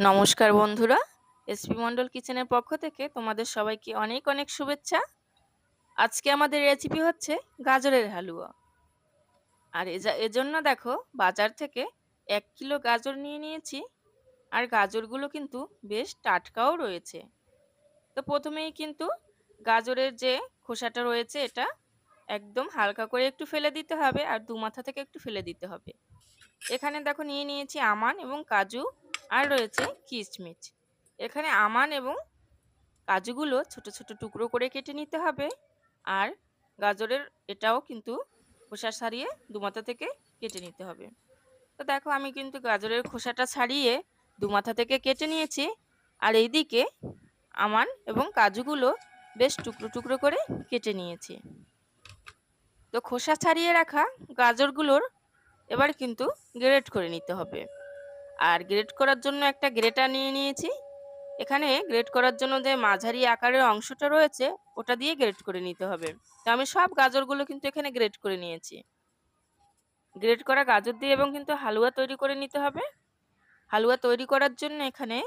নমস্কার বন্ধুরা, এসপি মন্ডল কিচেনের পক্ষ থেকে তোমাদের সবাইকে অনেক অনেক শুভেচ্ছা। আজকে আমাদের রেসিপি হচ্ছে গাজরের হালুয়া। আর এজা- এজন্য দেখো, বাজার থেকে এক কিলো গাজর নিয়ে নিয়েছি, আর গাজরগুলো কিন্তু বেশ টাটকাও রয়েছে। তো প্রথমেই কিন্তু গাজরের যে খোসাটা রয়েছে এটা একদম হালকা করে একটু ফেলে দিতে হবে, আর দু মাথা থেকে একটু ফেলে দিতে হবে। এখানে দেখো নিয়ে নিয়েছি আমান এবং কাজু আর রয়েছে কিচমিচ এখানে আমান এবং কাজুগুলো ছোট ছোট টুকরো করে কেটে নিতে হবে আর গাজরের এটাও কিন্তু খোসা ছাড়িয়ে দুমাথা থেকে কেটে নিতে হবে। তো দেখো আমি কিন্তু গাজরের খোসাটা ছাড়িয়ে দুমাথা থেকে কেটে নিয়েছি আর এইদিকে আমান এবং কাজুগুলো বেশ টুকরো টুকরো করে কেটে নিয়েছি। তো খোসা ছাড়িয়ে রাখা গাজরগুলোর এবার কিন্তু গ্রেট করে নিতে হবে। আর গ্রেট করার জন্য একটা গ্রেটার নিয়ে নিয়েছি। এখানে গ্রেট করার জন্য যে মাঝারি আকারের অংশটা রয়েছে, ওটা দিয়ে গ্রেট করে নিতে হবে। তো আমি সব গাজরগুলো কিন্তু এখানে গ্রেট করে নিয়েছি। গ্রেট করা গাজর দিয়ে এবং কিন্তু হালুয়া তৈরি করে নিতে হবে। হালুয়া তৈরি করার জন্য এখানে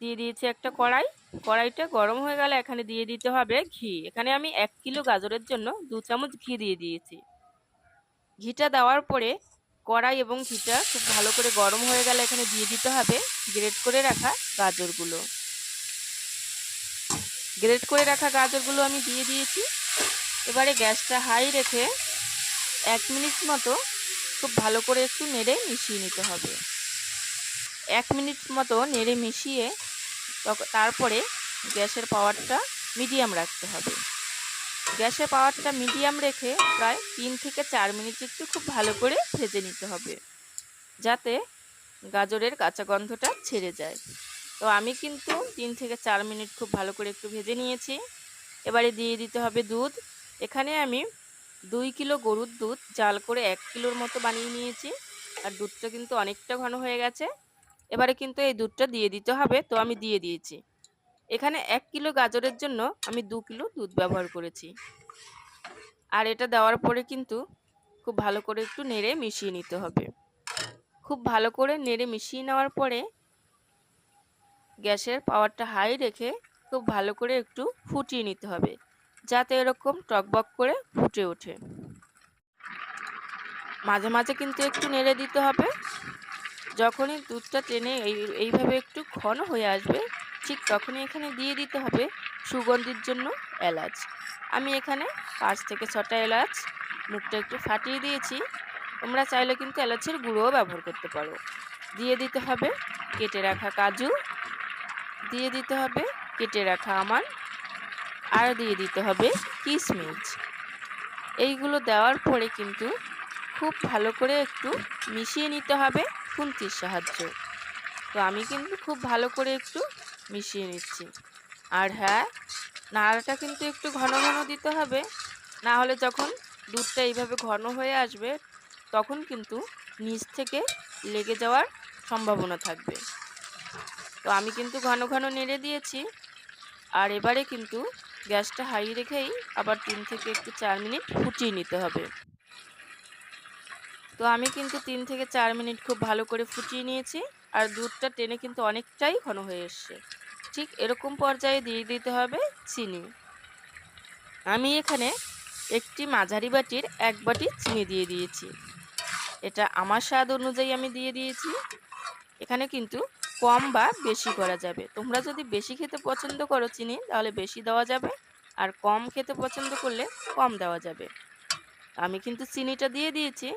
দিয়ে দিয়েছি একটা কড়াই। কড়াইটা গরম হয়ে গেলে এখানে দিয়ে দিতে হবে ঘি। এখানে আমি এক কিলো গাজরের জন্য দু চামচ ঘি দিয়ে দিয়েছি। ঘিটা দেওয়ার পরে কড়াই এবং ঘিটা খুব ভালো করে গরম হয়ে গেলে এখানে দিয়ে দিতে হবে গ্রেট করে রাখা গাজরগুলো। গ্রেট করে রাখা গাজরগুলো আমি দিয়ে দিয়েছি। এবারে গ্যাসটা হাই রেখে এক মিনিট মতো খুব ভালো করে একটু নেড়ে মিশিয়ে নিতে হবে। এক মিনিট মতো নেড়ে মিশিয়ে তারপরে গ্যাসের পাওয়ারটা মিডিয়াম রাখতে হবে। গ্যাসের পাওয়ারটা মিডিয়াম রেখে প্রায় তিন থেকে চার মিনিট একটু খুব ভালো করে ভেজে নিতে হবে, যাতে গাজরের কাঁচা গন্ধটা ছেড়ে যায়। তো আমি কিন্তু তিন থেকে চার মিনিট খুব ভালো করে একটু ভেজে নিয়েছি। এবারে দিয়ে দিতে হবে দুধ। এখানে আমি দুই কিলো গরুর দুধ জাল করে এক কিলোর মতো বানিয়ে নিয়েছি, আর দুধটা কিন্তু অনেকটা ঘন হয়ে গেছে। এবারে কিন্তু এই দুধটা দিয়ে দিতে হবে, তো আমি দিয়ে দিয়েছি। এখানে এক কিলো গাজরের জন্য আমি দু কিলো দুধ ব্যবহার করেছি। আর এটা দেওয়ার পরে কিন্তু খুব ভালো করে একটু নেড়ে মিশিয়ে নিতে হবে। খুব ভালো করে নেড়ে মিশিয়ে নেওয়ার পরে গ্যাসের পাওয়ারটা হাই রেখে খুব ভালো করে একটু ফুটিয়ে নিতে হবে, যাতে এরকম টকবক করে ফুটে ওঠে। মাঝে মাঝে কিন্তু একটু নেড়ে দিতে হবে। যখনই দুধটা টেনে এই, এইভাবে একটু ঘন হয়ে আসবে ঠিক তখনই এখানে দিয়ে দিতে হবে সুগন্ধির জন্য এলাচ। আমি এখানে পাঁচ থেকে ছটা এলাচ, মুখটা একটু ফাটিয়ে দিয়েছি। তোমরা চাইলে কিন্তু এলাচের গুঁড়োও ব্যবহার করতে পারো। দিয়ে দিতে হবে কেটে রাখা কাজু। দিয়ে দিতে হবে কেটে রাখা আমার আর দিয়ে দিতে হবে কিশমিশ এইগুলো দেওয়ার পরে কিন্তু খুব ভালো করে একটু মিশিয়ে নিতে হবে খুন্তির সাহায্য। তো আমি কিন্তু খুব ভালো করে একটু মিশিয়ে নিচ্ছি। আর হ্যাঁ নাড়াটা কিন্তু একটু ঘন ঘন দিতে হবে। না হলে যখন দুধটা এইভাবে ঘন হয়ে আসবে, তখন কিন্তু নিচ থেকে লেগে যাওয়ার সম্ভাবনা থাকবে। তো আমি কিন্তু ঘন ঘন নেড়ে দিয়েছি। আর এবারে কিন্তু গ্যাসটা হাই রেখেই আবার তিন থেকে একটু চার মিনিট ফুটিয়ে নিতে হবে। তো আমি কিন্তু তিন থেকে চার মিনিট খুব ভালো করে ফুটিয়ে নিয়েছি। আর দুধটা টেনে কিন্তু অনেকটাই ঘন হয়ে এসছে। ঠিক এরকম পর্যায়ে দিয়ে দিতে হবে চিনি। আমি এখানে একটি মাঝারি বাটির এক বাটি চিনি দিয়ে দিয়েছি। এটা আমার স্বাদ অনুযায়ী আমি দিয়ে দিয়েছি। এখানে কিন্তু কম বা বেশি করা যাবে। তোমরা যদি বেশি খেতে পছন্দ করো চিনি, তাহলে বেশি দেওয়া যাবে। আর কম খেতে পছন্দ করলে কম দেওয়া যাবে। আমি কিন্তু চিনিটা দিয়ে দিয়েছি।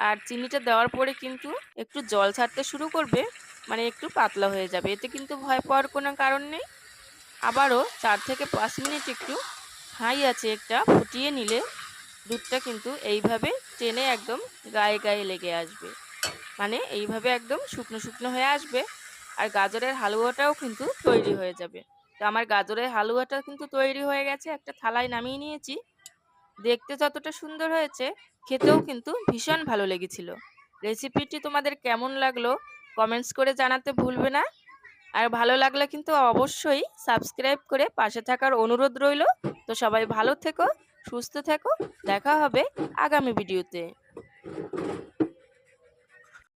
আর চিনিটা দেওয়ার পরে কিন্তু একটু জল ছাড়তে শুরু করবে। মানে একটু পাতলা হয়ে যাবে। এতে কিন্তু ভয় পাওয়ার কোনো কারণ নেই। আবারও চার থেকে পাঁচ মিনিট একটু হাই আছে একটা, ফুটিয়ে নিলে দুধটা কিন্তু এইভাবে টেনে একদম গায়ে গায়ে লেগে আসবে। মানে এইভাবে একদম শুকনো শুকনো হয়ে আসবে আর গাজরের হালুয়াটাও কিন্তু তৈরি হয়ে যাবে। তো আমার গাজরের হালুয়াটা কিন্তু তৈরি হয়ে গেছে, একটা থালায় নামিয়ে নিয়েছি। দেখতে যতটা সুন্দর হয়েছে, খেতেও কিন্তু ভীষণ ভালো লেগেছিল। রেসিপিটি তোমাদের কেমন লাগল কমেন্টস করে জানাতে ভুলবে না। আর ভালো লাগলে কিন্তু অবশ্যই সাবস্ক্রাইব করে পাশে থাকার অনুরোধ রইল। তো সবাই ভালো থেকো, সুস্থ থেকো। দেখা হবে আগামী ভিডিওতে